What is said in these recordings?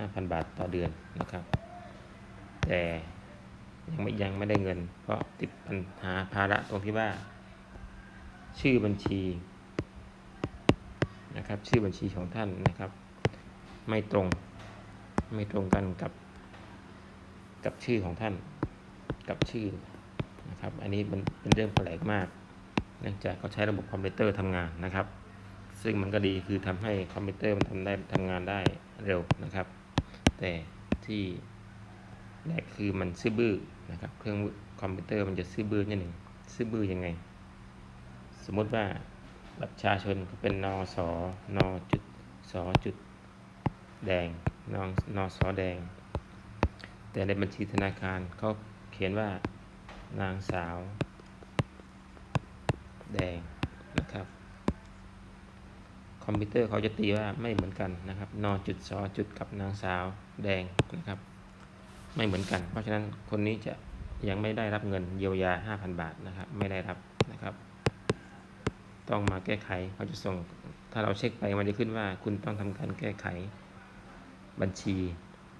5,000 บาทต่อเดือนนะครับ แต่ยังไม่ยังไม่ได้เงิน เพราะติดปัญหาภาระตรงที่ว่า ชื่อบัญชีนะครับ ชื่อบัญชีของท่านนะครับ ไม่ตรงไม่ตรงกันกับ กับชื่อของท่านกับชื่อนะครับ อันนี้มันเป็นเรื่องแปลกมาก เนื่องจากเขาใช้ระบบคอมพิวเตอร์ทำงานนะครับ ซึ่งมันก็ดีคือทำให้คอมพิวเตอร์มันทำได้ทำงานได้เร็วนะครับ แต่ที่แรกคือมันซื่อบื้อนะครับ เครื่องคอมพิวเตอร์มันจะซื่อบื้อนิดหนึ่งซื่อบื้อยังไง สมมติว่าบัตรประชาชนก็เป็นนอสอนอจุดสอจุดแดงนอนอสอแดง แต่ในบัญชีธนาคารเขาเขียนว่านางสาว แดง คอมพิวเตอร์เขาจะตีว่าไม่เหมือนกันนะครับ นอจุดสอจุดกับนางสาวแดงนะครับ ไม่เหมือนกัน เพราะฉะนั้นคนนี้จะยังไม่ได้รับเงินเยียวยา 5,000 บาทนะครับ ไม่ได้รับนะครับ ต้องมาแก้ไขเขาจะส่ง ถ้าเราเช็คไปมันจะขึ้นว่าคุณต้องทำการแก้ไขบัญชี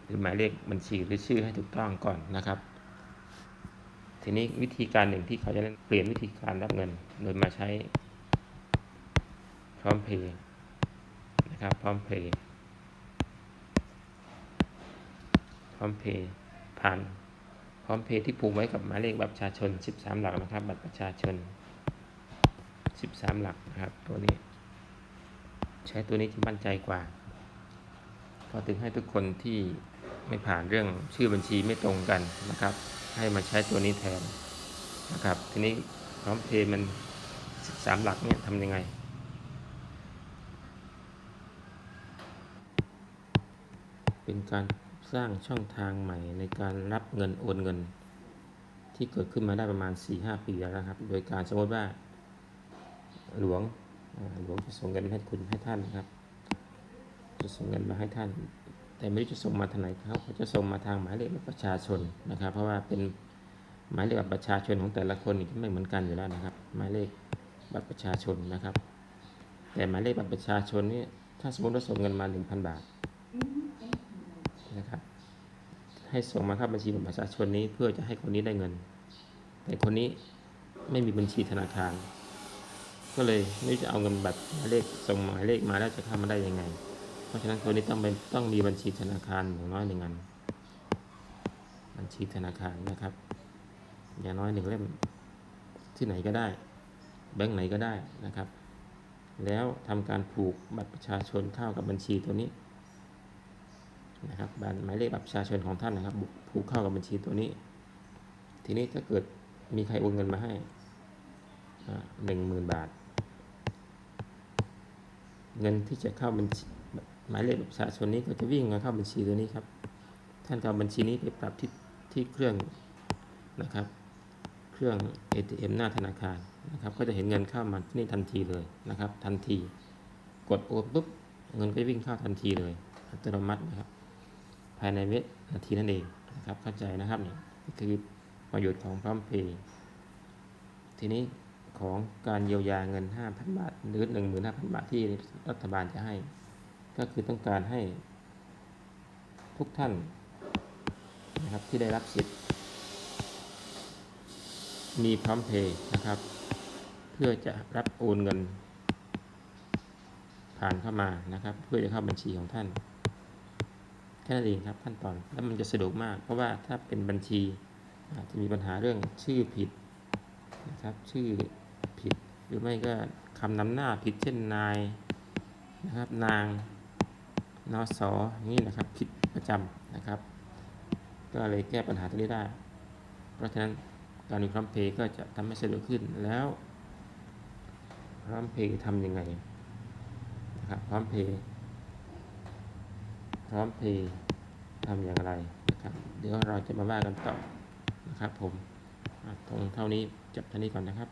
หรือหมายเลขบัญชีหรือชื่อให้ถูกต้องก่อนนะครับ ทีนี้วิธีการหนึ่งที่เขาจะเปลี่ยนวิธีการรับเงินโดยมาใช้พร้อมเพย์ นะครับพร้อมเพย์พร้อมเพย์ผ่านพร้อมเพย์ที่ผูกไว้กับหมายเลขบัตรประชาชน 13 หลักนะครับบัตรประชาชน 13 หลักนะครับตัวนี้ ใช้ตัวนี้ที่มั่นใจกว่าก็ถึงให้ทุกคนที่ไม่ผ่านเรื่องชื่อบัญชีไม่ตรงกันนะครับ ให้มาใช้ตัวนี้แทนนะครับ ทีนี้พร้อมเพย์มัน 13 หลักเนี่ยทำยังไง เป็นการสร้างช่องทางใหม่ในการรับเงินโอนเงิน ที่เกิดขึ้นมาได้ประมาณ 4-5 ปีแล้วนะครับ โดยการสมมติว่าหลวงหลวงจะส่งเงินให้คุณให้ท่านนะครับ จะส่งเงินมาให้ท่าน แต่ไม่รู้จะส่งมาทางไหนครับเขาจะส่งมาทางหมายเลขบัตรประชาชนนะครับ เพราะว่าเป็นหมายเลขบัตรประชาชนของแต่ละคนนี่ไม่เหมือนกันอยู่แล้วนะครับ หมายเลขบัตรประชาชนนะครับ แต่หมายเลขบัตรประชาชนนี่ถ้าสมมติว่าส่งเงินมา 1,000 บาทนะครับ ให้ส่งมาเข้าบัญชีบัตรประชาชนนี้เพื่อจะให้คนนี้ได้เงิน แต่คนนี้ไม่มีบัญชีธนาคาร ก็เลยไม่จะเอาเงินบัตรหมายเลขส่งหมายเลขมาแล้วจะเข้ามาได้ยังไง เพราะฉะนั้นตัวนี้ต้องเป็นต้องมีบัญชีธนาคารอย่างน้อยหนึ่งอันบัญชีธนาคารนะครับ อย่างน้อยหนึ่งเล่มที่ไหนก็ได้ แบงก์ไหนก็ได้นะครับ แล้วทำการผูกบัตรประชาชนเข้ากับบัญชีตัวนี้ นะครับบัตรหมายเลขบัตรประชาชนของท่านนะครับผูกเข้ากับบัญชีตัวนี้ ทีนี้ถ้าเกิดมีใครโอนเงินมาให้หนึ่งหมื่นบาท เงินที่จะเข้าบัญชีหมายเลขบัตรประชาชนนี้ก็จะวิ่งมาเข้าบัญชีตัวนี้ครับ ท่านก็เอาบัญชีนี้ไปปรับที่ที่เครื่องนะครับ เครื่อง ATM หน้าธนาคารนะครับ ก็จะเห็นเงินเข้ามาที่นี่ทันทีเลยนะครับ ทันที กดโอนปุ๊บเงินก็วิ่งเข้าทันทีเลยอัตโนมัตินะครับ ภายในเวนาทีนั่นเองนะครับเข้าใจนะครับนี่คือประโยชน์ของพร้อมเพย์ทีนี้ของการเยียวยาเงิน 5,000 บาท หรือ 15,000 บาทที่รัฐบาลจะให้ ก็คือต้องการให้ทุกท่านนะครับที่ได้รับสิทธิ์มีพร้อมเพย์นะครับ เพื่อจะรับโอนเงินผ่านเข้ามานะครับ เพื่อจะเข้าบัญชีของท่าน แค่นั้นเองครับขั้นตอนแล้วมันจะสะดวกมาก เพราะว่าถ้าเป็นบัญชีอาจจะมีปัญหาเรื่องชื่อผิดนะครับชื่อผิดหรือไม่ก็คำนำหน้าผิดเช่นนายนะครับนางนอสออย่างนี้นะครับผิดประจำนะครับ ก็เลยแก้ปัญหาตรงนี้ได้ เพราะฉะนั้นการมีพร้อมเพย์ก็จะทำให้สะดวกขึ้นแล้วพร้อมเพย์ทำยังไงนะครับพร้อมเพย์ ร้อมเพย์ทำอย่างไรนะครับ เดี๋ยวเราจะมาว่ากันต่อนะครับผมตรงเท่านี้จบเท่านี้ก่อนนะครับ